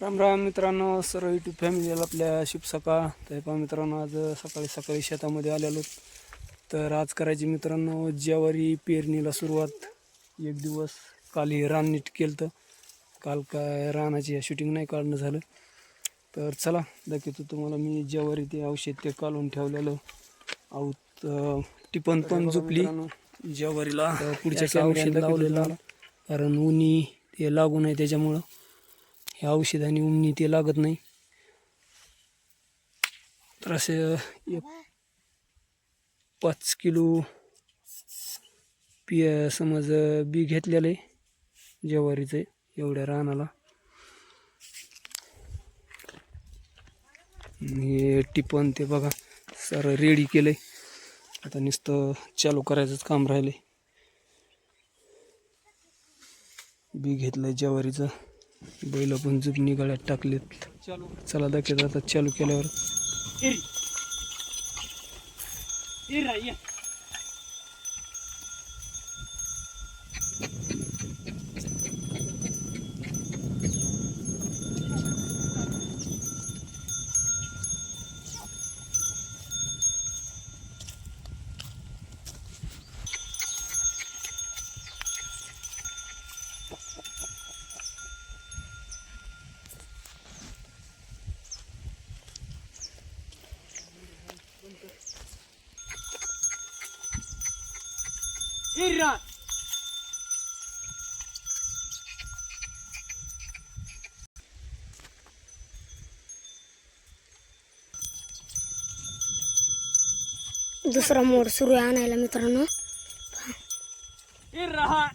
राम राम मित्रांनो सर्व यूट्यूब फॅमिलीला आपल्या शुभ सकाळ तर पहा मित्रांनो आज सकाळी सकाळी शेतामध्ये आलेलो तर आज करायची मित्रांनो ज्वारी पेरणीला सुरुवात. एक दिवस काल हे रान नीट केलं तर काल काय रानाची शूटिंग नाही काढणं झालं. तर चला दाखवतो तुम्हाला मी ज्वारी ते औषध ते काढून ठेवलेलं. आऊत अं, टिपण पण झोपली. ज्वारीला पुढच्या औषध लावलेलं. कारण उन्ही ते लागू नये त्याच्यामुळं. हे औषध आणि उमणी ते लागत नाही. तर असे एक पाच किलो पी समज बी घेतलेलं आहे ज्वारीचं एवढ्या रानाला. हे टिपण ते बघा सर रेडी केलंय. आता नुसतं चालू करायचंच काम राहिलंय. बी घेतलंय ज्वारीचं. बैल पण जुबनी गळ्यात टाकलेत. चालू. चला दाखवत आता चालू केल्यावर. दुसरा मोड सुरू आहे आणायला मित्रांनो. हा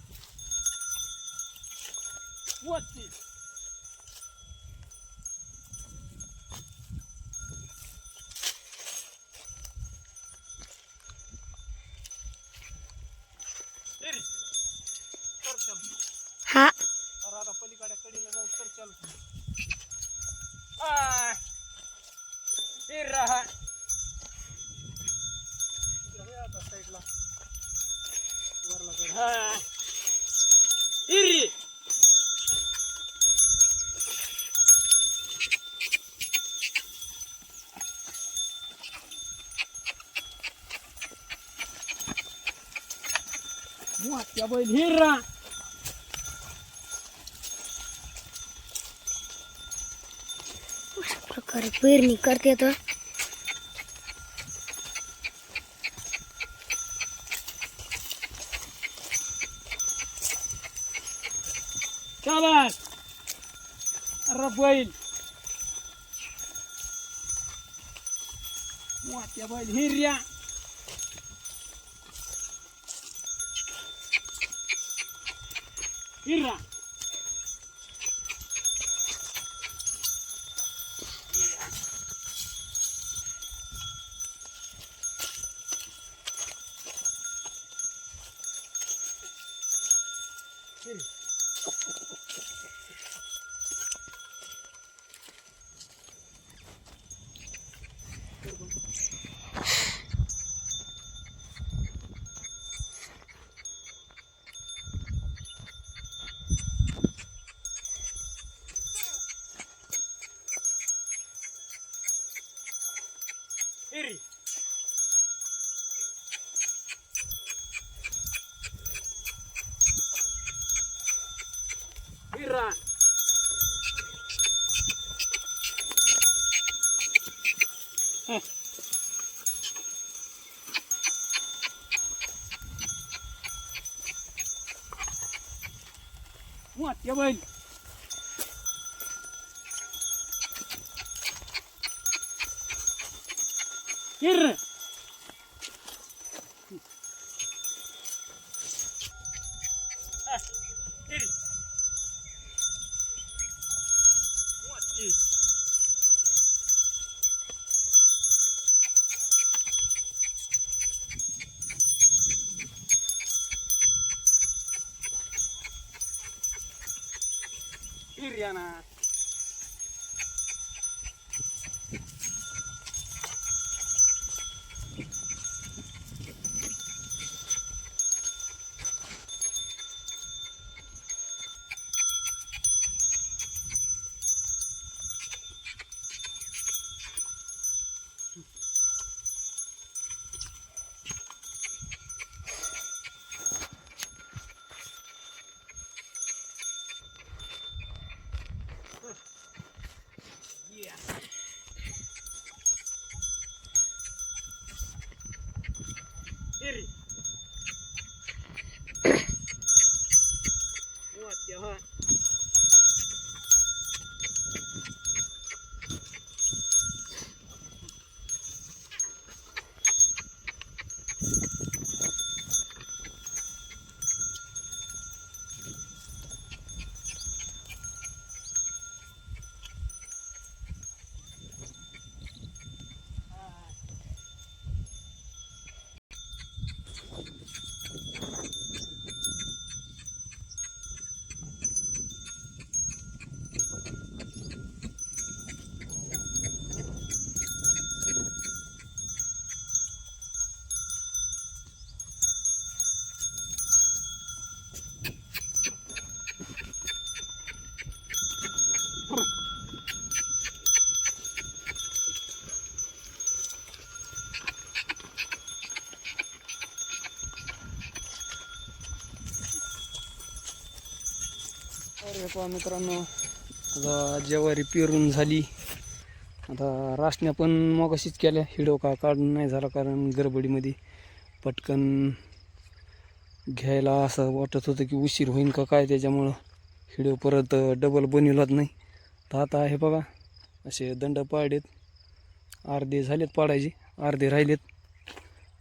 बैल हिरा अशा प्रकारे पेरणी करते तर शाबास अरे बैल मोठ्या बैल हिर्या हिर्रा हिरी हिरा मोठ्या बैल हिर 这样呢不会 पहा मित्रांनो. आता ज्वारी पेरून झाली. आता राशण्या पण मगाशीच केल्या. हिडो का काढून नाही झाला कारण गडबडीमध्ये. पटकन घ्यायला असं वाटत होतं की उशीर होईन का काय त्याच्यामुळं हिडो परत डबल बनवलाच नाही. तर आता हे बघा असे दंड पाडलेत अर्धे झालेत पाडायचे अर्धे राहिलेत.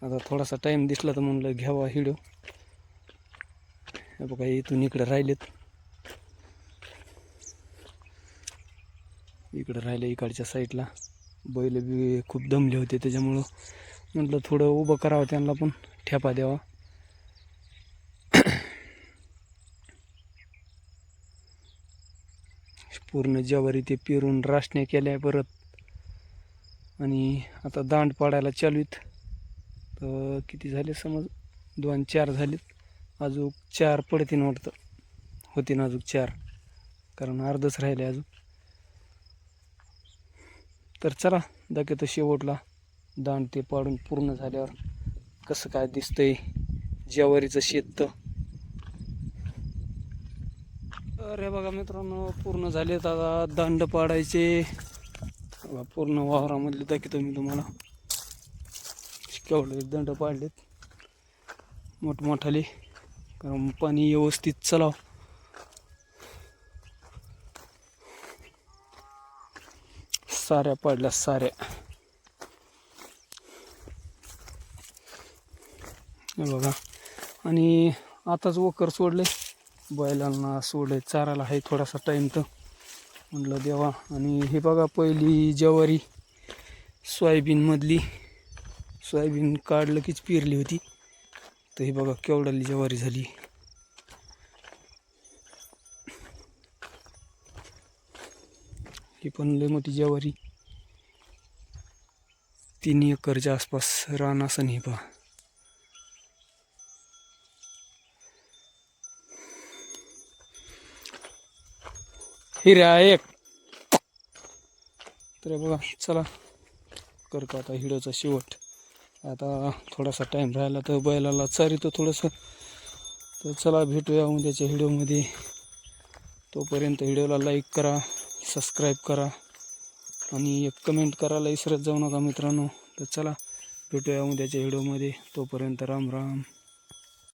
आता थोडासा टाईम दिसला तर म्हणलं घ्यावा हिडो. हे बघा इथून इकडे राहिलेत. इकडं राहिलं इकडच्या साईडला. बैल बी खूप दमले होते त्याच्यामुळं म्हटलं थोडं उभं करावं त्यांना पण ठेपा द्यावा. पूर्ण ज्वारी ते पेरून राशण्या केल्या परत. आणि आता दांड पाडायला चालू आहेत. तर किती झाले समज? दोन चार झालेत. अजून चार पडतीन वाटतं. होतीन अजून चार. कारण अर्धच राहिले अजून. तर चला दाखवतो शेवटला दांड ते पाडून पूर्ण झाल्यावर कसं काय दिसतंय ज्वारीचं शेत तर. अरे बघा मित्रांनो पूर्ण झाले आता दांड पाडायचे. पूर्ण वावरामधले दाखवतो मी तुम्हाला. केवढे दंड पाडलेत. मोठमोठाले. कारण पाणी व्यवस्थित चलाव. साऱ्या पडल्या साऱ्या. हे बघा. आणि आताच वकर सोडले. बैलांना सोडले. चारायला आहे थोडासा टाईम तर. म्हटलं देवा. आणि हे बघा पहिली ज्वारी सोयाबीनमधली. सोयाबीन काढलं कीच पेरली होती. तर हे बघा केवढाली ज्वारी झाली. ही पण लय मोठी ज्वारी. तीन एकरच्या आसपास रान असं हे पहा. हिऱ्या एक. तर बघा चला. करतो आता हिडोचा शेवट. आता थोडासा टाईम राहिला तर बैलाला चारितो थोडंसं. तर चला भेटूया उद्याच्या व्हिडिओमध्ये तोपर्यंत व्हिडिओला लाईक करा. सबस्क्राईब करा आणि एक कमेंट करायला विसरत जाऊ नका मित्रांनो. तर चला भेटूया उद्याच्या व्हिडिओमध्ये तोपर्यंत राम राम.